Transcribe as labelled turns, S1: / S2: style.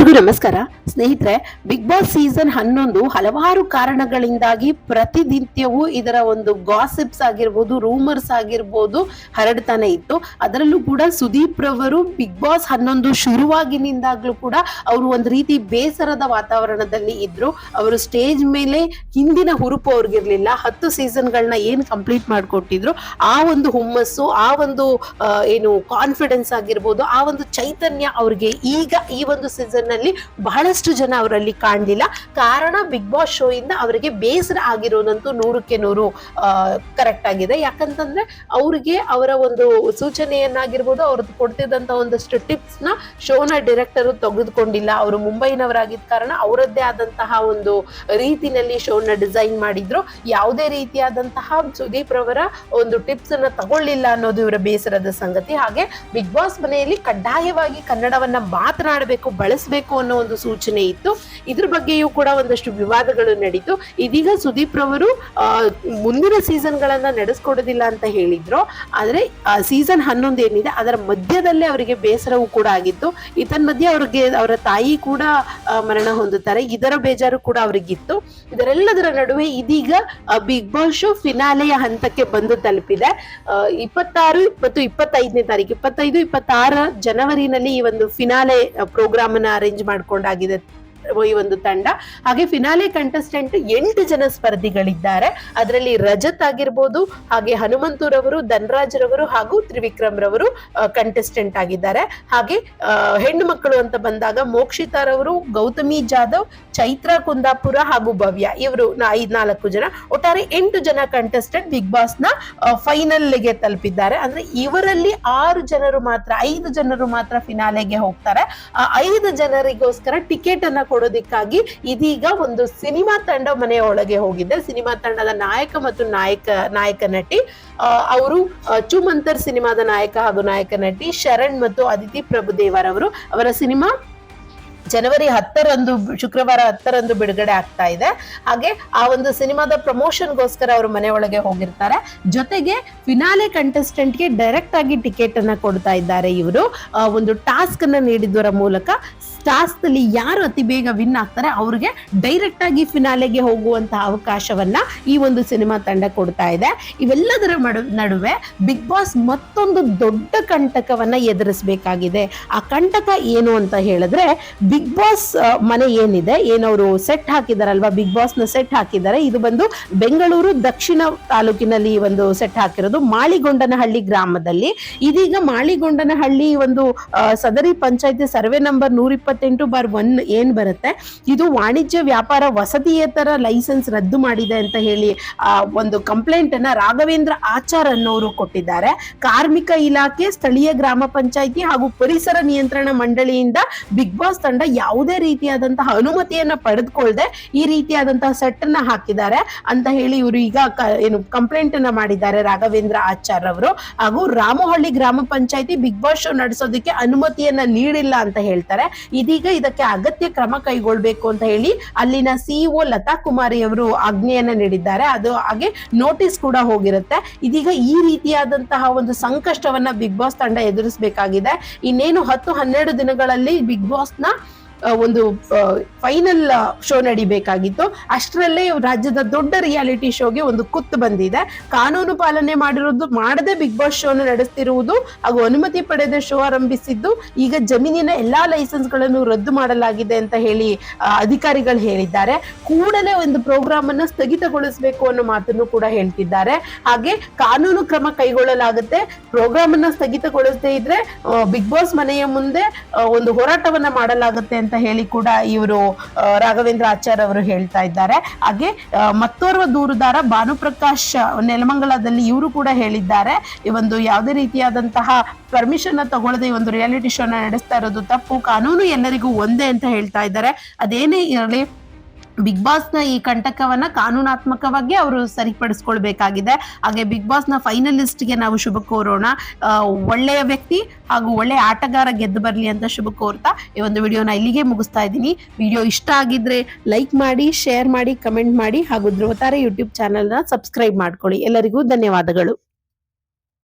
S1: ಎಲ್ರಿಗೂ ನಮಸ್ಕಾರ. ಸ್ನೇಹಿತರೆ ಬಿಗ್ ಬಾಸ್ ಸೀಸನ್ ಹನ್ನೊಂದು ಹಲವಾರು ಕಾರಣಗಳಿಂದಾಗಿ ಪ್ರತಿನಿತ್ಯವೂ ಇದರ ಒಂದು ಗಾಸಿಪ್ಸ್ ಆಗಿರ್ಬೋದು ರೂಮರ್ಸ್ ಆಗಿರ್ಬೋದು ಹರಡ್ತಾನೆ ಇತ್ತು. ಅದರಲ್ಲೂ ಕೂಡ ಸುದೀಪ್ ರವರು ಬಿಗ್ ಬಾಸ್ ಹನ್ನೊಂದು ಶುರುವಾಗಿನಿಂದಾಗ್ಲೂ ಕೂಡ ಅವರು ಒಂದು ರೀತಿ ಬೇಸರದ ವಾತಾವರಣದಲ್ಲಿ ಇದ್ರು. ಅವರು ಸ್ಟೇಜ್ ಮೇಲೆ ಹಿಂದಿನ ಹುರುಪು ಅವ್ರಿಗಿರ್ಲಿಲ್ಲ. ಹತ್ತು ಸೀಸನ್ಗಳನ್ನ ಏನು ಕಂಪ್ಲೀಟ್ ಮಾಡಿಕೊಟ್ಟಿದ್ರು? ಆ ಒಂದು ಹುಮ್ಮಸ್ಸು, ಆ ಒಂದು ಏನು ಕಾನ್ಫಿಡೆನ್ಸ್ ಆಗಿರ್ಬೋದು, ಆ ಒಂದು ಚೈತನ್ಯ ಅವ್ರಿಗೆ ಈಗ ಈ ಒಂದು ಸೀಸನ್ ನಲ್ಲಿ ಬಹಳಷ್ಟು ಜನ ಅವರಲ್ಲಿ ಕಾಣಲಿಲ್ಲ. ಕಾರಣ ಬಿಗ್ ಬಾಸ್ ಶೋ ಇಂದ ಅವರಿಗೆ ಬೇಸರ ಆಗಿರೋದಂತೂ ನೂರಕ್ಕೆ ನೂರು ಕರೆಕ್ಟ್ ಆಗಿದೆ. ಯಾಕಂತಂದ್ರೆ ಅವ್ರಿಗೆ ಅವರ ಒಂದು ಸೂಚನೆಯನ್ನಾಗಿರ್ಬೋದು, ಅವ್ರದ್ದು ಕೊಡ್ತಿದ್ದಂತ ಒಂದಷ್ಟು ಟಿಪ್ಸ್ನ ಶೋನ ಡೈರೆಕ್ಟರ್ ತೆಗೆದುಕೊಂಡಿಲ್ಲ. ಅವರು ಮುಂಬೈನವರಾಗಿದ್ದ ಕಾರಣ ಅವರದ್ದೇ ಆದಂತಹ ಒಂದು ರೀತಿನಲ್ಲಿ ಶೋನ ಡಿಸೈನ್ ಮಾಡಿದ್ರು. ಯಾವುದೇ ರೀತಿಯಾದಂತಹ ಸುದೀಪ್ ರವರ ಒಂದು ಟಿಪ್ಸ್ ಅನ್ನ ತಗೊಳ್ಳಿಲ್ಲ ಅನ್ನೋದು ಇವರ ಬೇಸರದ ಸಂಗತಿ. ಹಾಗೆ ಬಿಗ್ ಬಾಸ್ ಮನೆಯಲ್ಲಿ ಕಡ್ಡಾಯವಾಗಿ ಕನ್ನಡವನ್ನ ಮಾತನಾಡಬೇಕು, ಬಳಸಬೇಕು ಅನ್ನೋ ಒಂದು ಸೂಚನೆ ಇತ್ತು. ಇದ್ರ ಬಗ್ಗೆಯೂ ಕೂಡ ಒಂದಷ್ಟು ವಿವಾದಗಳು ನಡೀತು. ಇದೀಗ ಸುದೀಪ್ ರವರು ಮುಂದಿನ ಸೀಸನ್ ಗಳನ್ನ ನಡೆಸ್ಕೊಡೋದಿಲ್ಲ ಅಂತ ಹೇಳಿದ್ರು. ಆದ್ರೆ ಸೀಸನ್ ಹನ್ನೊಂದು ಏನಿದೆ, ಅದರ ಮಧ್ಯದಲ್ಲೇ ಅವರಿಗೆ ಬೇಸರವೂ ಕೂಡ ಆಗಿತ್ತು. ಇದನ್ ಮಧ್ಯೆ ಅವ್ರಿಗೆ, ಅವರ ತಾಯಿ ಕೂಡ ಮರಣ ಹೊಂದುತ್ತಾರೆ. ಇದರ ಬೇಜಾರು ಕೂಡ ಅವರಿಗಿತ್ತು. ಇದರೆಲ್ಲದರ ನಡುವೆ ಇದೀಗ ಬಿಗ್ ಬಾಸ್ ಶೋ ಫಿನಾಲೆಯ ಹಂತಕ್ಕೆ ಬಂದು ತಲುಪಿದೆ. ಇಪ್ಪತ್ತಾರು ಮತ್ತು ಇಪ್ಪತ್ತೈದನೇ ತಾರೀಕು ಇಪ್ಪತ್ತೈದು, ಇಪ್ಪತ್ತಾರ ಜನವರಿನಲ್ಲಿ ಈ ಒಂದು ಫಿನಾಲೆ ಪ್ರೋಗ್ರಾಮ್ ಅನ್ನ ಅರೇಂಜ್ ಮಾಡ್ಕೊಂಡಾಗಿದೆ. ಈ ಒಂದು ತಂಡ. ಹಾಗೆ ಫಿನಾಲೆ ಕಂಟೆಸ್ಟೆಂಟ್ ಎಂಟು ಜನ ಸ್ಪರ್ಧಿಗಳಿದ್ದಾರೆ. ಅದರಲ್ಲಿ ರಜತ್ ಆಗಿರ್ಬೋದು, ಹಾಗೆ ಹನುಮಂತುರವರು ಧನರಾಜ್ ರವರು ಹಾಗೂ ತ್ರಿವಿಕ್ರಮ್ ರವರು ಕಂಟೆಸ್ಟೆಂಟ್ ಆಗಿದ್ದಾರೆ. ಹಾಗೆ ಹೆಣ್ಣು ಮಕ್ಕಳು ಅಂತ ಬಂದಾಗ ಮೋಕ್ಷಿತಾ ರವರು, ಗೌತಮಿ ಜಾಧವ್, ಚೈತ್ರ ಕುಂದಾಪುರ ಹಾಗೂ ಭವ್ಯ ಇವರು ಐದ್ ನಾಲ್ಕು ಜನ. ಒಟ್ಟಾರೆ ಎಂಟು ಜನ ಕಂಟೆಸ್ಟೆಂಟ್ ಬಿಗ್ ಬಾಸ್ನ ಫೈನಲ್ಗೆ ತಲುಪಿದ್ದಾರೆ. ಅಂದ್ರೆ ಇವರಲ್ಲಿ ಆರು ಜನರು ಮಾತ್ರ, ಐದು ಜನರು ಮಾತ್ರ ಫಿನಾಲೆಗೆ ಹೋಗ್ತಾರೆ. ಆ, ಐದು ಜನರಿಗೋಸ್ಕರ ಟಿಕೆಟ್ ಅನ್ನ ಕೊಡೋದಕ್ಕಾಗಿ ಇದೀಗ ಒಂದು ಸಿನಿಮಾ ತಂಡ ಮನೆಯ ಒಳಗೆ ಹೋಗಿದ್ದೆ ಸಿನಿಮಾ ತಂಡದ ನಾಯಕ ಮತ್ತು ನಾಯಕ ನಾಯಕ ನಟಿ ಅವರು ಚುಮಂತರ್ ಸಿನಿಮಾದ ನಾಯಕ ಹಾಗೂ ನಾಯಕ ನಟಿ ಶರಣ್ ಮತ್ತು ಅದಿತಿ ಪ್ರಭುದೇವರವರು ಅವರ. ಸಿನಿಮಾ ಜನವರಿ ಹತ್ತರಂದು, ಶುಕ್ರವಾರ ಹತ್ತರಂದು ಬಿಡುಗಡೆ ಆಗ್ತಾ ಇದೆ. ಹಾಗೆ ಆ ಒಂದು ಸಿನಿಮಾದ ಪ್ರಮೋಷನ್ಗೋಸ್ಕರ ಅವರು ಮನೆ ಒಳಗೆ ಹೋಗಿರ್ತಾರೆ. ಜೊತೆಗೆ ಫಿನಾಲೆ ಕಂಟೆಸ್ಟೆಂಟ್ಗೆ ಡೈರೆಕ್ಟ್ ಆಗಿ ಟಿಕೆಟ್ ಅನ್ನ ಕೊಡ್ತಾ ಇದ್ದಾರೆ ಇವರು. ಒಂದು ಟಾಸ್ಕ್ ಅನ್ನ ನೀಡಿದ್ದರ ಮೂಲಕ ಟಾಸ್ಕ್ ಅಲ್ಲಿ ಯಾರು ಅತಿ ಬೇಗ ವಿನ್ ಆಗ್ತಾರೆ ಅವ್ರಿಗೆ ಡೈರೆಕ್ಟ್ ಆಗಿ ಫಿನಾಲೆಗೆ ಹೋಗುವಂತಹ ಅವಕಾಶವನ್ನ ಈ ಒಂದು ಸಿನಿಮಾ ತಂಡ ಕೊಡ್ತಾ ಇದೆ. ಇವೆಲ್ಲದರ ನಡುವೆ ಬಿಗ್ ಬಾಸ್ ಮತ್ತೊಂದು ದೊಡ್ಡ ಕಂಟಕವನ್ನ ಎದುರಿಸಬೇಕಾಗಿದೆ. ಆ ಕಂಟಕ ಏನು ಅಂತ ಹೇಳಿದ್ರೆ ಬಿಗ್ ಬಾಸ್ ಮನೆ ಏನಿದೆ? ಏನವರು ಸೆಟ್ ಹಾಕಿದಾರಲ್ವಾ? ಬಿಗ್ ಬಾಸ್ನ ಸೆಟ್ ಹಾಕಿದ್ದಾರೆ. ಇದು ಬಂದು ಬೆಂಗಳೂರು ದಕ್ಷಿಣ ತಾಲೂಕಿನಲ್ಲಿ ಒಂದು ಸೆಟ್ ಹಾಕಿರೋದು ಮಾಳಿಗೊಂಡನಹಳ್ಳಿ ಗ್ರಾಮದಲ್ಲಿ. ಇದೀಗ ಮಾಳಿಗೊಂಡನಹಳ್ಳಿ ಒಂದು ಸದರಿ ಪಂಚಾಯತಿ ಸರ್ವೆ ನಂಬರ್ ನೂರ ಇಪ್ಪತ್ತೆಂಟು ಬಾರ್ ಒನ್ ಏನ್ ಬರುತ್ತೆ? ಇದು ವಾಣಿಜ್ಯ ವ್ಯಾಪಾರ ವಸತಿಯೇತರ ಲೈಸೆನ್ಸ್ ರದ್ದು ಮಾಡಿದೆ ಅಂತ ಹೇಳಿ ಒಂದು ಕಂಪ್ಲೇಂಟ್ ಅನ್ನ ರಾಘವೇಂದ್ರ ಆಚಾರ್ ಅನ್ನೋರು ಕೊಟ್ಟಿದ್ದಾರೆ. ಕಾರ್ಮಿಕ ಇಲಾಖೆ, ಸ್ಥಳೀಯ ಗ್ರಾಮ ಪಂಚಾಯತಿ ಹಾಗೂ ಪರಿಸರ ನಿಯಂತ್ರಣ ಮಂಡಳಿಯಿಂದ ಬಿಗ್ ಬಾಸ್ ತಂಡ ಯಾವುದೇ ರೀತಿಯಾದಂತಹ ಅನುಮತಿಯನ್ನ ಪಡೆದುಕೊಳ್ಳದೆ ಈ ರೀತಿಯಾದಂತಹ ಸೆಟ್ ಅನ್ನ ಹಾಕಿದ್ದಾರೆ ಅಂತ ಹೇಳಿ ಇವರು ಈಗ ಏನು ಕಂಪ್ಲೇಂಟ್ ಅನ್ನ ಮಾಡಿದ್ದಾರೆ ರಾಘವೇಂದ್ರ ಆಚಾರ್ ಅವರು. ಹಾಗೂ ರಾಮಹಳ್ಳಿ ಗ್ರಾಮ ಪಂಚಾಯತಿ ಬಿಗ್ ಬಾಸ್ ಶೋ ನಡೆಸೋದಕ್ಕೆ ಅನುಮತಿಯನ್ನ ನೀಡಿಲ್ಲ ಅಂತ ಹೇಳ್ತಾರೆ. ಇದೀಗ ಇದಕ್ಕೆ ಅಗತ್ಯ ಕ್ರಮ ಕೈಗೊಳ್ಬೇಕು ಅಂತ ಹೇಳಿ ಅಲ್ಲಿನ ಸಿಇಒ ಲತಾ ಕುಮಾರಿ ಅವರು ಆಜ್ಞೆಯನ್ನ ನೀಡಿದ್ದಾರೆ. ಅದು ಹಾಗೆ ನೋಟಿಸ್ ಕೂಡ ಹೋಗಿರುತ್ತೆ. ಇದೀಗ ಈ ರೀತಿಯಾದಂತಹ ಒಂದು ಸಂಕಷ್ಟವನ್ನ ಬಿಗ್ ಬಾಸ್ ತಂಡ ಎದುರಿಸಬೇಕಾಗಿದೆ. ಇನ್ನೇನು ಹತ್ತು ಹನ್ನೆರಡು ದಿನಗಳಲ್ಲಿ ಬಿಗ್ ಬಾಸ್ನ ಒಂದು ಫೈನಲ್ ಶೋ ನಡಿಬೇಕಾಗಿತ್ತು. ಅಷ್ಟರಲ್ಲೇ ರಾಜ್ಯದ ದೊಡ್ಡ ರಿಯಾಲಿಟಿ ಶೋಗೆ ಒಂದು ಕುತ್ತು ಬಂದಿದೆ. ಕಾನೂನು ಪಾಲನೆ ಮಾಡಿರೋದು, ಮಾಡದೆ ಬಿಗ್ ಬಾಸ್ ಶೋನ ನಡೆಸ್ತಿರುವುದು, ಹಾಗೂ ಅನುಮತಿ ಪಡೆದ ಶೋ ಆರಂಭಿಸಿದ್ದು, ಈಗ ಜಮೀನಿನ ಎಲ್ಲಾ ಲೈಸೆನ್ಸ್ಗಳನ್ನು ರದ್ದು ಮಾಡಲಾಗಿದೆ ಅಂತ ಹೇಳಿ ಅಧಿಕಾರಿಗಳು ಹೇಳಿದ್ದಾರೆ. ಕೂಡಲೇ ಒಂದು ಪ್ರೋಗ್ರಾಮ್ ಅನ್ನ ಸ್ಥಗಿತಗೊಳಿಸಬೇಕು ಅನ್ನೋ ಮಾತನ್ನು ಕೂಡ ಹೇಳ್ತಿದ್ದಾರೆ. ಹಾಗೆ ಕಾನೂನು ಕ್ರಮ ಕೈಗೊಳ್ಳಲಾಗುತ್ತೆ. ಪ್ರೋಗ್ರಾಮ್ ಅನ್ನ ಸ್ಥಗಿತಗೊಳಿಸದೇ ಇದ್ರೆ ಬಿಗ್ ಬಾಸ್ ಮನೆಯ ಮುಂದೆ ಒಂದು ಹೋರಾಟವನ್ನ ಮಾಡಲಾಗುತ್ತೆ ಅಂತ ಹೇಳಿ ಕೂಡ ಇವರು ರಾಘವೇಂದ್ರ ಆಚಾರ್ ಅವರು ಹೇಳ್ತಾ ಇದ್ದಾರೆ. ಹಾಗೆ ಮತ್ತೋರ್ವ ದೂರುದಾರ ಭಾನುಪ್ರಕಾಶ್ ನೆಲಮಂಗಲದಲ್ಲಿ ಇವರು ಕೂಡ ಹೇಳಿದ್ದಾರೆ. ಈ ಒಂದು ಯಾವುದೇ ರೀತಿಯಾದಂತಹ ಪರ್ಮಿಷನ್ ತಗೊಳ್ಳದೆ ಈ ಒಂದು ರಿಯಾಲಿಟಿ ಶೋನ ನಡೆಸ್ತಾ ಇರೋದು ತಪ್ಪು. ಕಾನೂನು ಎಲ್ಲರಿಗೂ ಒಂದೇ ಅಂತ ಹೇಳ್ತಾ ಇದ್ದಾರೆ. ಅದೇನೇ ಇರಲಿ ಬಿಗ್ ಬಾಸ್ನ ಈ ಕಂಟಕವನ್ನ ಕಾನೂನಾತ್ಮಕವಾಗಿ ಅವರು ಸರಿಪಡಿಸ್ಕೊಳ್ಬೇಕಾಗಿದೆ. ಹಾಗೆ ಬಿಗ್ ಬಾಸ್ನ ಫೈನಲಿಸ್ಟ್ಗೆ ನಾವು ಶುಭ ಕೋರೋಣ. ಒಳ್ಳೆಯ ವ್ಯಕ್ತಿ ಹಾಗೂ ಒಳ್ಳೆಯ ಆಟಗಾರ ಗೆದ್ದು ಬರಲಿ ಅಂತ ಶುಭ ಕೋರ್ತಾ ಈ ಒಂದು ವಿಡಿಯೋನ ಇಲ್ಲಿಗೆ ಮುಗಿಸ್ತಾ ಇದ್ದೀನಿ. ವಿಡಿಯೋ ಇಷ್ಟ ಆಗಿದ್ರೆ ಲೈಕ್ ಮಾಡಿ ಶೇರ್ ಮಾಡಿ ಕಮೆಂಟ್ ಮಾಡಿ ಹಾಗೂ ಧ್ರುವತಾರೆ ಯೂಟ್ಯೂಬ್ ಚಾನೆಲ್ನ ಸಬ್ಸ್ಕ್ರೈಬ್ ಮಾಡ್ಕೊಳ್ಳಿ. ಎಲ್ಲರಿಗೂ ಧನ್ಯವಾದಗಳು.